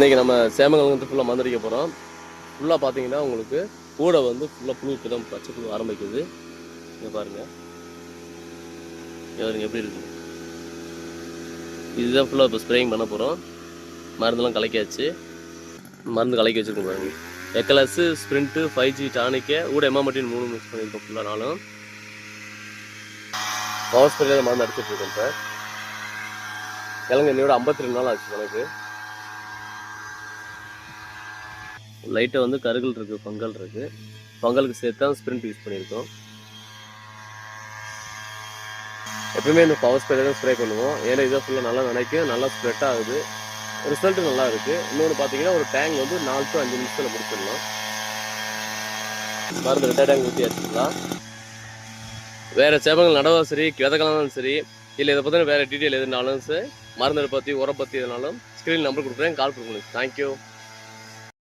இன்றைக்கி நம்ம சேமங்கல் வந்து ஃபுல்லாக மந்திரிக்க போகிறோம் ஃபுல்லாக பார்த்தீங்கன்னா உங்களுக்கு கூடை வந்து ஃபுல்லாக புழு இப்போ தான் பச்சை புழு ஆரம்பிக்குது. இங்கே பாருங்கள் பாருங்க எப்படி இருக்கு? இதுதான் ஃபுல்லாக இப்போ ஸ்ப்ரேயிங் பண்ண போகிறோம் மருந்தெல்லாம் கலக்கியாச்சு. மருந்து கலக்கி வச்சுருக்கோம் பாருங்க. எக்கலஸு ஸ்ப்ரிண்ட்டு ஃபைவ் ஜி டானிக்கு கூட எம்மாமட்டின் மூணு மிக்ஸ் பண்ணியிருக்கோம் ஃபுல்லாக நாளும். பவர் ஸ்ப்ரேயில் மருந்து அடிச்சிட்ருக்கோம் சார் கிழங்கு என்னையோட ஐம்பத்தி ரெண்டு நாள் ஆச்சு எனக்கு. லைட்டாக வந்து கருகல் இருக்குது பங்கல் இருக்குது பங்கலுக்கு சேர்த்து தான் ஸ்ப்ரிண்ட் யூஸ் பண்ணியிருக்கோம். எப்பவுமே இந்த பவர் ஸ்ப்ரே தான் ஸ்ப்ரே பண்ணுவோம். ஏன்னா இதை ஃபுல்லாக நல்லா நினைக்கும் நல்லா ஸ்ப்ரெட் ஆகுது. ரிசல்ட்டு நல்லா இருக்குது இன்னொன்று பார்த்தீங்கன்னா ஒரு டேங்க் வந்து நாலு டு அஞ்சு நிமிஷத்தில் முடிச்சிடலாம். மருந்து ரெட்டா டேங்க் ஊற்றி வச்சுக்கலாம் வேறு சேபங்கள் நடவா சரி விதக்கலாம்னாலும் சரி இல்லை இதை பற்றின வேறு டீட்டெயில் எதுனாலும் சரி மருந்து பற்றி உரம் பற்றி எதுனாலும் ஸ்க்ரீன் நம்பர் கொடுக்குறேன் கால் பண்ணுங்க தேங்க்யூ